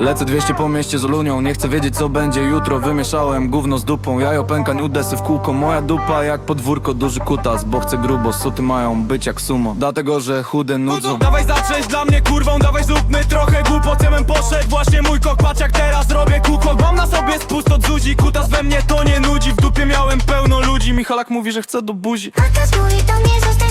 Lecę 200 po mieście z Olunią Nie chcę wiedzieć co będzie. Jutro Wymieszałem gówno z dupą Jajo pękań udesy w kółko. Moja dupa jak podwórko Duży kutas Bo chcę grubo Suty mają być jak sumo. Dlatego, że chude nudzą. Dawaj zatrzeć dla mnie kurwą, dawaj zróbmy trochę głupot. Ja bym poszedł, właśnie mój kok, patrz jak teraz robię kukok Mam na sobie spust od zuzi, kutas we mnie to nie nudzi. W dupie miałem pełno ludzi, Michalak mówi, że chce do buzi. Pokaz mój to nie zostań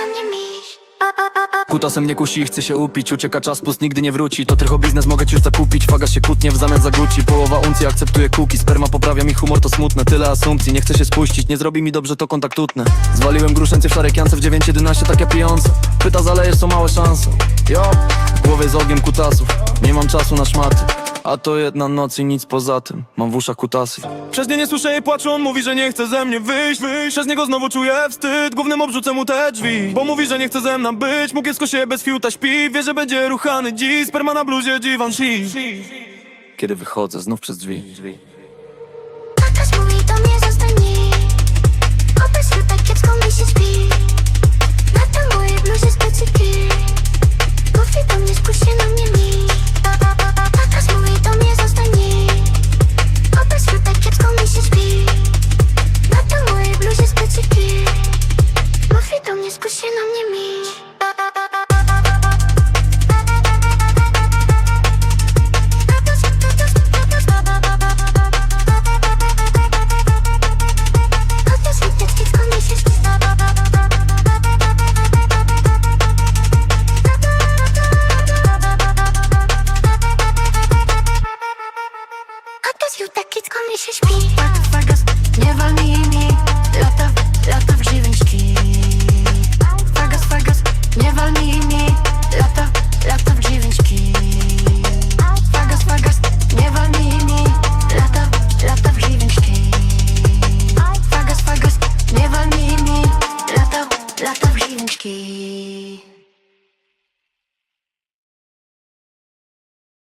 na nie myśl O, o, o, o, Kutasem nie kusi, chce się upić. Ucieka czas, pust nigdy nie wróci. To tylko biznes, mogę ci już zakupić. Fagas się kłótnie w zamian za Połowa uncji akceptuje kuki. Sperma poprawia mi humor, to smutne. Tyle asumpcji, nie chcę się spuścić. Nie zrobi mi dobrze, to kontakt utnę. Zwaliłem gruszęcie w szarej kiance W 9.11 tak ja pijące Pyta, zalejesz, są małe szanse. Jo, w głowie z ogiem kutasów. Nie mam czasu na szmaty a to jedna noc i nic poza tym. Mam w uszach kutasy. Przez nie nie słyszę jej płaczu, on mówi, że nie chce ze mnie wyjść, wyjść. Przez niego znowu czuję wstyd, głównym obrzucę mu te drzwi. Bo mówi, że nie chce ze mną być, mógł kiepsko się bez fiuta śpi. Wie, że będzie ruchany dziś, sperma na bluzie, dziwan Kiedy wychodzę znów przez drzwi. Pokaz mój to nie zostań dziś Pokaz ju tak kiepsko mi wszystko się na mnie mieć. You tak się śpi